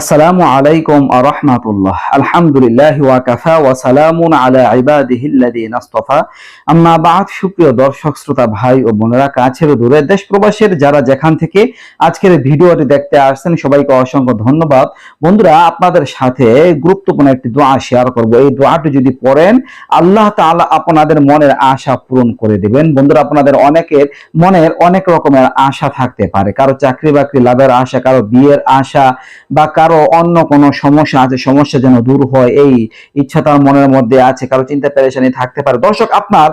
আসসালামু আলাইকুম আরহামাতুল্লাহ আলহামদুলিল্লাহ ওয়াকাফা ওয়া সালামুন আলা ইবাদিহিল্লাযিনা ইসতাফা আম্মা বাদ, সুপ্রিয় দর্শক, শ্রোতা, ভাই ও বোনেরা, কাছের দূরে দেশ প্রবাসের যারা যেখান থেকে আজকের ভিডিওটি দেখতে আসছেন, সবাইকে অসংখ্য ধন্যবাদ। বন্ধুরা, আপনাদের সাথে গুরুত্বপূর্ণ একটি দোয়া শেয়ার করব। এই দোয়াটি যদি পড়েন, আল্লাহ তাআলা আপনাদের মনের আশা পূরণ করে দিবেন। বন্ধুরা, আপনাদের অনেকের মনের অনেক রকমের আশা থাকতে পারে। কারও চাকরি বাকরি লাভের আশা, কারও বিয়ের আশা বা কারও অন্য কোনো সমস্যা আছে, সমস্যা যেন দূর হয়, এই ইচ্ছা তার মনের মধ্যে আছে, কারও চিন্তা পেরেশানি থাকতে পারে। দর্শক, আপনার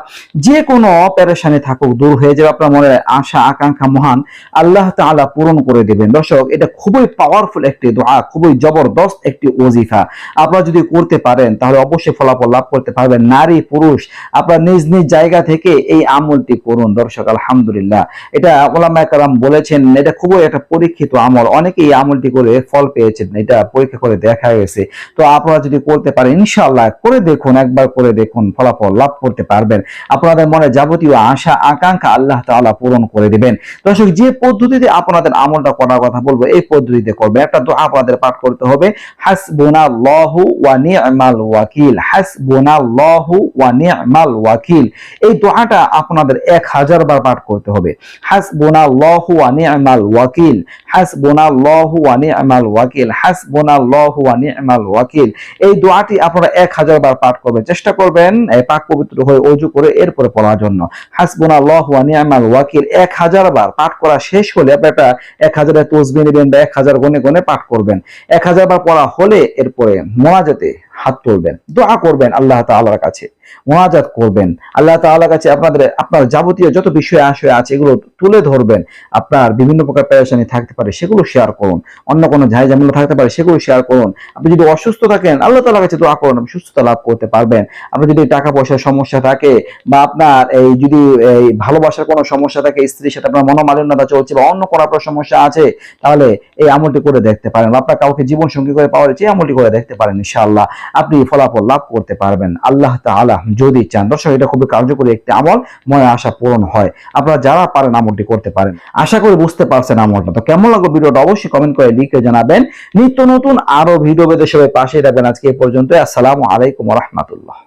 যে কোনো পেরেশানি থাকুক, দূর হয়ে যাবে আপনার মনের আশা, আকাঙ্ক্ষা মহান, আল্লাহ তাআলা পূরণ করে দিবেন। দর্শক, এটা খুবই পাওয়ারফুল একটি দোয়া, খুবই জবরদস্ত একটি ওজিফা। আপনারা যদি করতে পারেন, তাহলে অবশ্যই ফলাফল লাভ করতে পারবেন। নারী, পুরুষ, আপনার নিজ নিজ জায়গা থেকে এই আমলটি করুন। দর্শক, আলহামদুলিল্লাহ। এটা ওলামা কালাম বলেছেন, এটা খুবই একটা পরীক্ষিত আমল। অনেকে এই আমলটি করে ফল পেয়েছেন এটা পরীক্ষা করে দেখা গেছে। তো আপনারা যদি করতে পারেন, ইনশাআল্লাহ করে দেখুন, একবার করে দেখুন, ফলাফল লাভ করতে পারবেন। আপনাদের মনে যাবতীয় আশা, আকাঙ্ক্ষা আল্লাহ তাআলা পূরণ করে দিবেন। দর্শক, যে পদ্ধতিতে আপনাদের আমলটা করার কথা বলব, এই পদ্ধতিতে করবেন একটা দোয়া আপনাদের পাঠ করতে হবে, হাসবুনাল্লাহু ওয়া নি'মাল ওয়াকিল হাসবুনাল্লাহু ওয়া নি'মাল ওয়াকিল এই দোয়াটা আপনাদের এক হাজার বার পাঠ করতে হবে, হাসবুনাল্লাহু ওয়া নি'মাল ওয়াকিল হাসবুনাল্লাহু ওয়া নি'মাল ওয়াকিল হাসবুনাল্লাহু ওয়া নি'মাল ওয়াকিল। এই দোয়াটি আপনারা এক হাজার বার পাঠ করবেন। চেষ্টা করবেন পাক পবিত্র হয়ে অজু করে এরপরে পড়ার জন্য। হাসবুনাল্লাহু ওয়া নি'মাল ওয়াকিল, এক হাজার বার পাঠ করা শেষ হলে আপনি একটা এক হাজার তসবি নেবেন বা এক হাজার গনে গনে পাঠ করবেন। এক হাজার বার পড়া হলে এরপরে মোনাজাতে হাত তুলবেন, দোয়া করবেন আল্লাহ তাআলার কাছে মোনাজাত করবেন। আল্লাহ তাআলার কাছে আপনাদের, আপনার যাবতীয় যত বিষয় আশয় আছে, এগুলো তুলে ধরবেন। আপনার বিভিন্ন প্রকার পেরেশানি থাকতে পারে, সেগুলো শেয়ার করুন। অন্য কোনো ঝাই ঝামেলা থাকতে পারে, সেগুলো শেয়ার করুন। আপনি যদি অসুস্থ থাকেন, আল্লাহ তাআলার কাছে দোয়া করুন সুস্থতা লাভ করতে পারবেন। আপনি যদি টাকা পয়সার সমস্যা থাকে বা আপনার এই যদি এই ভালোবাসার কোনো সমস্যা থাকে, স্ত্রীর সাথে আপনার মনোমালিন্যতা চলছে বা অন্য কোনো আপনার সমস্যা আছে, তাহলে এই আমলটি করে দেখতে পারেন। আপনার কাউকে জীবন সঙ্গী করে পাওয়ার চেয়ে আমলটি করে দেখতে পারেন, ইনশাআল্লাহ। আপনি ফলাফল লাভ করতে পারবেন। আল্লাহ তালা যদি চান। দর্শক, এটা খুবই কার্যকরী একটি আমল। মনে আশা পূরণ হয়। আপনারা যারা পারেন আমলটি করতে পারেন। আশা করি বুঝতে পারছেন আমলটা। তো কেমন লাগল ভিডিওটা? অবশ্যই কমেন্ট করে লিখে জানাবেন। নিত্য নতুন আরও ভিডিও বেদে সবাই পাশে থাকবেন। আজকে এ পর্যন্ত আসসালামু আলাইকুম রহমতুল্লাহ।